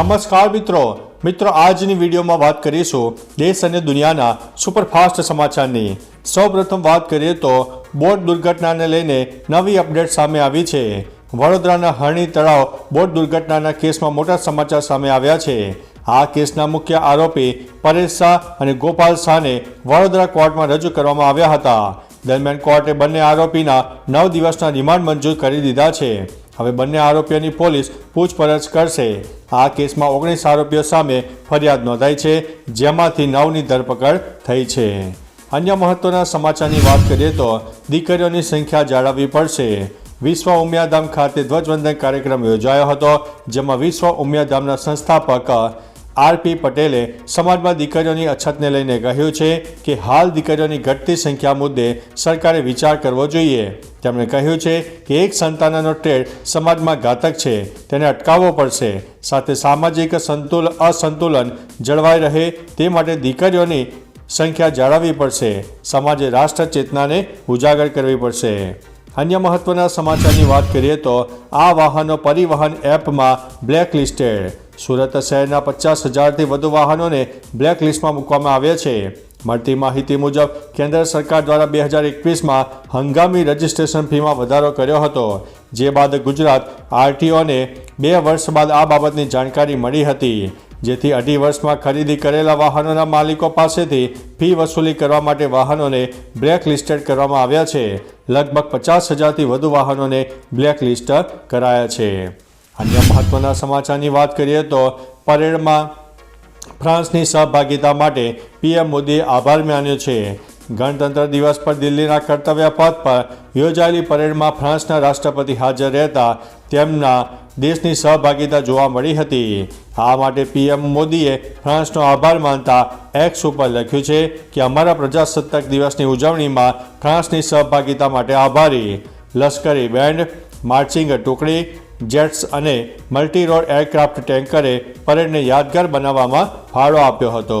નમસ્કાર મિત્રો. મિત્રો, આજની વિડીયોમાં વાત કરીશું દેશ અને દુનિયાના સુપરફાસ્ટ સમાચારની. સૌપ્રથમ વાત કરીએ તો બોટ દુર્ઘટનાને લઈને નવી અપડેટ સામે આવી છે. વડોદરાના હરણી તળાવ બોટ દુર્ઘટનાના કેસમાં મોટા સમાચાર સામે આવ્યા છે. આ કેસના મુખ્ય આરોપી પરેશ શાહ અને ગોપાલ શાહને વડોદરા કોર્ટમાં રજૂ કરવામાં આવ્યા હતા. દરમિયાન કોર્ટે બંને આરોપીના નવ દિવસના રિમાન્ડ મંજૂર કરી દીધા છે. હવે બંને આરોપીઓની પોલીસ પૂછપરછ કરશે. આ કેસમાં ઓગણીસ આરોપીઓ સામે ફરિયાદ નોંધાઈ છે, જેમાંથી નવની ધરપકડ થઈ છે. અન્ય મહત્વના સમાચારની વાત કરીએ તો દીકરીઓની સંખ્યા જાળવવી પડશે. વિશ્વ ઉમિયાધામ ખાતે ધ્વજવંદન કાર્યક્રમ યોજાયો હતો, જેમાં વિશ્વ ઉમિયાધામના સંસ્થાપક આરપી પટેલે સમાજમાં દીકરીઓની અછતને લઈને કહ્યું છે કે હાલ દીકરીઓની ઘટતી સંખ્યા મુદ્દે સરકારે વિચાર કરવો જોઈએ. તેમણે કહ્યું છે કે એક સંતાનનો ટ્રેડ સમાજમાં ઘાતક છે, તેને અટકાવવો પડશે. સાથે સામાજિક સંતુલ, અસંતુલન જળવાઈ રહે તે માટે દીકરીઓની સંખ્યા જાળવવી પડશે. સમાજે રાષ્ટ્ર ચેતનાને ઉજાગર કરવી પડશે. અન્ય મહત્વના સમાચારની વાત કરીએ તો આ વાહનો પરિવહન એપમાં બ્લેક લિસ્ટેડ સુરત શહેરના પચાસ હજારથી વધુ વાહનોને બ્લેક લિસ્ટમાં મૂકવામાં આવ્યા છે. મળતી માહિતી મુજબ, કેન્દ્ર સરકાર દ્વારા બે હજાર એકવીસમાં હંગામી રજિસ્ટ્રેશન ફીમાં વધારો કર્યો હતો, જે બાદ ગુજરાત આરટીઓને બે વર્ષ બાદ આ બાબતની જાણકારી મળી હતી. જેથી અઢી વર્ષમાં ખરીદી કરેલા વાહનોના માલિકો પાસેથી ફી વસૂલી કરવા માટે વાહનોને બ્લેક લિસ્ટેડ કરવામાં આવ્યા છે. લગભગ પચાસ હજારથી વધુ વાહનોને બ્લેક લિસ્ટ કરાયા છે. અન્ય મહત્વના સમાચારની વાત કરીએ તો પરેડમાં ફ્રાન્સની સહભાગિતા માટે પીએમ મોદીએ આભાર માન્યો છે. ગણતંત્ર દિવસ પર દિલ્હીના કર્તવ્ય પથ પર યોજાયેલી પરેડમાં ફ્રાન્સના રાષ્ટ્રપતિ હાજર રહેતા તેમના દેશની સહભાગીતા જોવા મળી હતી. આ માટે પીએમ મોદીએ ફ્રાન્સનો આભાર માનતા એક્સ ઉપર લખ્યું છે કે અમારા પ્રજાસત્તાક દિવસની ઉજવણીમાં ફ્રાન્સની સહભાગીતા માટે આભારી. લશ્કરી બેન્ડ, માર્ચિંગ ટુકડી, જેટ્સ અને મલ્ટી રોડ એરક્રાફ્ટ ટેન્કરે પરેડને યાદગાર બનાવવામાં ફાળો આપ્યો હતો.